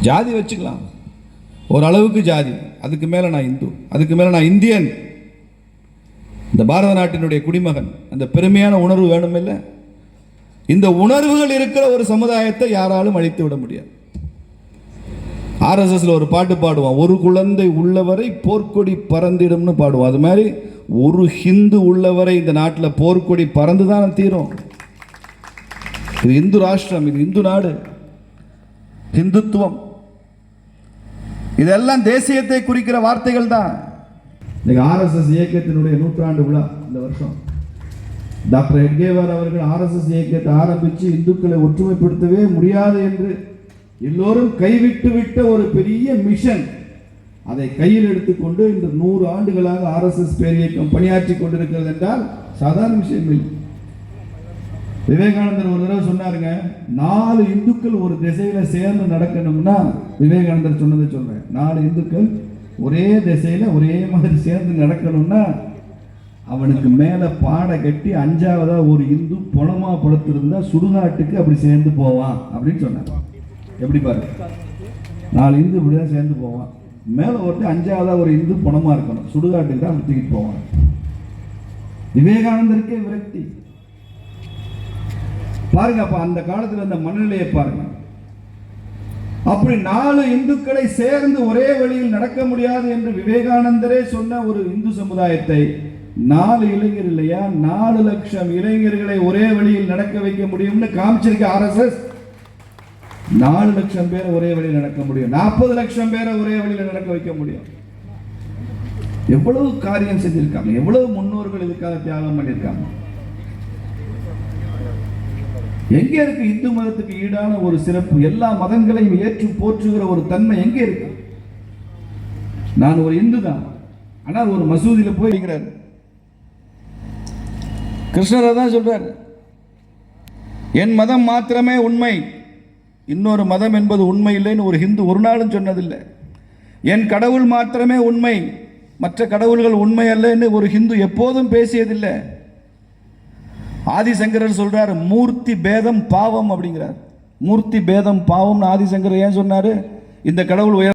ஜாதி வச்சுக்கலாம். ஓரளவுக்கு ஜாதி. அதுக்கு மேலே நான் இந்து. அதுக்கு மேலே நான் இந்தியன். இந்த பாரத நாட்டினுடைய குடிமகன். அந்த பெருமையான உணர்வு வேணும் இல்லை இந்த உணர்வுகள் இருக்கிற ஒரு சமுதாயத்தை யாராலும் அழித்து விட முடியாது. ஆர்எஸ்எஸ்ல ஒரு பாட்டு பாடுவான் ஒரு குழந்தை உள்ளவரை போர்க்கொடி பறந்திடும்னு பாடுவான். அது மாதிரி ஒரு ஹிந்து உள்ளவரை இந்த நாட்டில் போர்க்கொடி பறந்து தான் தீரும். இது இந்து ராஷ்டிரம் இது இந்து நாடு. ஹிந்துத்துவம். இதெல்லாம் தேசியத்தை குறிக்கிற வார்த்தைகள் தான். இன்னைக்கு ஆர்எஸ்எஸ் இயக்கத்தினுடைய நூற்றாண்டு விழா இந்த வருஷம். டாக்டர் ஹெட்கேவார் அவர்கள் ஆர்எஸ்எஸ் இயக்கத்தை ஆரம்பித்து இந்துக்களை ஒற்றுமைப்படுத்தவே முடியாது என்று எல்லோரும் கைவிட்டு விட்ட ஒரு பெரிய மிஷன். அதை கையில் எடுத்துக்கொண்டு இந்த நூறு ஆண்டுகளாக ஆர்எஸ்எஸ் பேர் இயக்கம் பணியாற்றி கொண்டிருக்கிறது என்றால் சாதாரண விஷயம் இல்லை. விவேகானந்தர் ஒரு தடவை சொன்னாருங்க நாலு இந்துக்கள் ஒரு திசையில சேர்ந்து நடக்கணும்னா விவேகானந்தர் சொன்னதை சொல்றேன். நாலு இந்துக்கள் ஒரே திசையில ஒரே மாதிரி சேர்ந்து நடக்கணும்னா அவனுக்கு மேல பாடை கட்டி அஞ்சாவதா ஒரு இந்து புலமா படுத்திருந்தா சுடுகாட்டுக்கு அப்படி சேர்ந்து போவான் அப்படின்னு சொன்னார். எப்படி பாரு? நாலு இந்து இப்படிதான் சேர்ந்து போவான். மேல ஒருத்தர் அஞ்சாவதா ஒரு இந்து பணமாக இருக்கணும். சுடுகாட்டுக்கு தான் அப்படி தூக்கிட்டு போவான். விவேகானந்தருக்கே விரக்தி. பாருங்க அப்ப அந்த காலத்துல அந்த மனநிலையை பாருங்க. அப்படி நாலு இந்துக்களை சேர்ந்து ஒரே வழியில் நடக்க முடியாது என்று விவேகானந்தரே சொன்ன ஒரு இந்து சமுதாயத்தை நாலு இளைஞர் இல்லையா? நாலு லட்சம் இளைஞர்களை ஒரே வழியில் நடக்க வைக்க முடியும்னு காமிச்சிருக்க ஆர்எஸ்எஸ் நாலு லட்சம் பேரை ஒரே வழியில் நடக்க முடியும். நாற்பது லட்சம் பேரை ஒரே வழியில் நடக்க வைக்க முடியும். எவ்வளவு காரியம் செஞ்சிருக்காங்க எவ்வளவு முன்னோர்கள் இதுக்காக தியாகம் பண்ணியிருக்காங்க எங்கே இருக்கு இந்து மதத்துக்கு ஈடான ஒரு சிறப்பு? எல்லா மதங்களையும் ஏற்று போற்றுகிற ஒரு தன்மை எங்கே இருக்கு? நான் ஒரு இந்து தான். ஆனால் ஒரு மசூதியில் போயிருக்கிறார் கிருஷ்ணர் தான் சொல்றார் என் மதம் மாத்திரமே உண்மை. இன்னொரு மதம் என்பது உண்மை இல்லைன்னு ஒரு ஹிந்து ஒரு நாளும் சொன்னதில்லை. என் கடவுள் மாத்திரமே உண்மை. மற்ற கடவுள்கள் உண்மை அல்லன்னு ஒரு ஹிந்து எப்போதும் பேசியதில்லை. ஆதிசங்கரர் சொல்றாரு மூர்த்தி பேதம் பாவம் அப்படிங்கிறார். மூர்த்தி பேதம் பாவம்னு ஆதிசங்கரர் ஏன் சொன்னாரு? இந்த கடவுள் உயர்